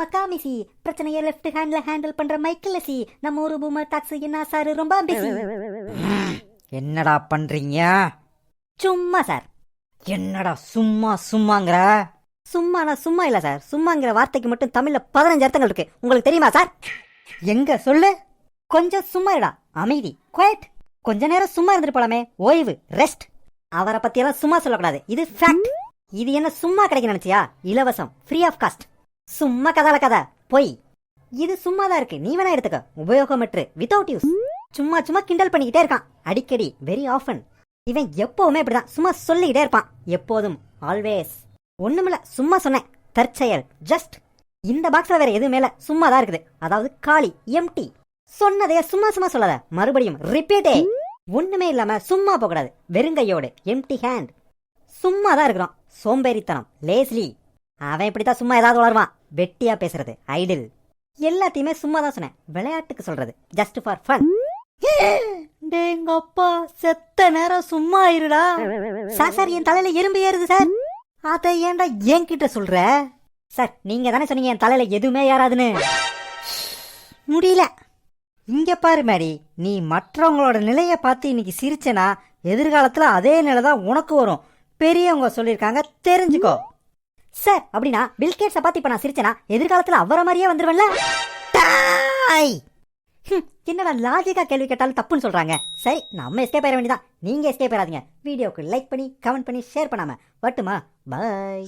மக்காமிசி பிரச்சனையை லெஃப்ட் ஹேண்ட்ல ஹேண்டில் பண்ற மைக்கேல் சி நம்ம ஊரு பூமர் டாக்ஸ் என்ன சார்? ரொம்ப பிஸி என்னடா பண்றீங்க? சும்மா சார். என்னடா சும்மா சும்மாங்கிற? சும்மானா சும்மா இல்ல சார். சும்மாங்கிற வார்த்தைக்கு மட்டும் தமிழ்ல பதினஞ்சு அர்த்தங்கள் இருக்கு. உங்களுக்கு தெரியுமா சார்? எங்க சொல்லு? கொஞ்சம் சும்மா இருடா. அமைதி. குவைட் கொஞ்ச நேரம் சும்மா இருந்துட்டு போலாமே. ஓய்வு. ரெஸ்ட் அவரை பத்தி எல்லாம் சும்மா சொல்லக்கூடாது. இது ஃபேக்ட் இது என்ன சும்மா கிடைக்க நினைச்சியா? இலவசம். ஃப்ரீ ஆஃப் காஸ்ட் சும்மா கதால கதை. பொய். இது சும்மா தான் இருக்கு. நீ வேணா எடுத்துக்க. உபயோகமற்று வித்தவுட் யூஸ் சும்மா சும்மா கிண்டல் பண்ணிக்கிட்டே இருக்கான். அடிக்கடி வெரி ஆஃபன் இவன் எப்பவுமே இப்படிதான். சும்மா சொல்லிக்கிட்டே இருப்பான். எப்போதும். ஆல்வேஸ் ஒண்ணுமில்ல. சும்மா சொன்னேன். தற்செயல். ஜஸ்ட் இந்த பாக்ஸ்ல வேற எதுவுமே மேல சும்மா தான் இருக்குது. அதாவது காலி எம்டி சொன்னதைய சும்மா சும்மா சொல்லாத. மறுபடியும் ரிப்பீட்டே ஒண்ணுமே இல்லாம சும்மா போகக்கூடாது. வெறுங்கையோடு. எம்டி ஹேண்ட் சும்மா தான் இருக்கிறோம் சோம்பேறித்தனம். லேஸ்லி அவன் இப்படித்தான் சும்மா ஏதாவது வளருவான் வெட்டியா பேசுறது ஐடில் எல்லாத்தையுமே சும்மா தான் சொன்னேன். விளையாட்டுக்கு சொல்றது ஜஸ்ட் ஃபார் ஃபன் டேங்க அப்பா செத்த நேரம் சும்மா இருடா. சார் சார் என் தலையில எறும்பு ஏறுது சார். அதை ஏன்டா என்கிட்ட சொல்ற? சார் நீங்க தானே சொன்னீங்க என் தலையில எதுவுமே ஏறாதுன்னு. முடியல. இங்க பாரு மேரி நீ மற்றவங்களோட நிலைய பார்த்து இன்னைக்கு சிரிச்சனா எதிர்காலத்துல அதே நிலை தான் உனக்கு வரும். பெரியவங்க சொல்லியிருக்காங்க தெரிஞ்சுக்கோ. சார் அப்படின்னா பில்கேட்ஸை சப்பாத்தி இப்ப நான் சிரிச்சேனா? எதிர்காலத்துல அவரை மாதிரியே வந்துருவேன்ல? டாய்! ஹம், என்னடா லாஜிக்கா கேள்வி கேட்டாலும் தப்புன்னு சொல்றாங்க. சரி நம்ம எஸ்கேப் ஆயிட வேண்டியதான் நீங்க எஸ்கேப் ஆயிடாதீங்க. வீடியோக்கு லைக் பண்ணி கமெண்ட் பண்ணி ஷேர் பண்ணாம வட்டுமா பை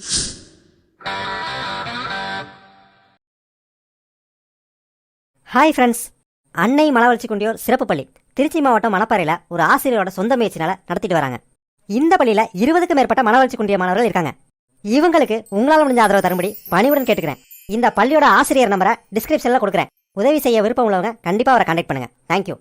ஹாய் ஃப்ரெண்ட்ஸ் அன்னை மலவளர்ச்சி குண்டியோர் சிறப்பு பள்ளி. திருச்சி மாவட்டம் மணப்பாறையில் ஒரு ஆசிரியரோட சொந்த முயற்சினால நடத்திட்டு வராங்க. இந்த பள்ளியில் இருபதுக்கும் மேற்பட்ட மனவளர்ச்சி குண்டிய மாணவர்கள் இருக்காங்க. இவங்களுக்கு உங்களால் முடிஞ்ச ஆதரவு தரும்படி பணிவுடன் கேட்டுக்கிறேன். இந்த பள்ளியோட ஆசிரியர் நம்பரை டிஸ்கிரிப்ஷனில் கொடுக்குறேன். உதவி செய்ய விருப்பம் உள்ளவங்க கண்டிப்பாக அவரை கான்டாக்ட் பண்ணுங்க. தேங்க்யூ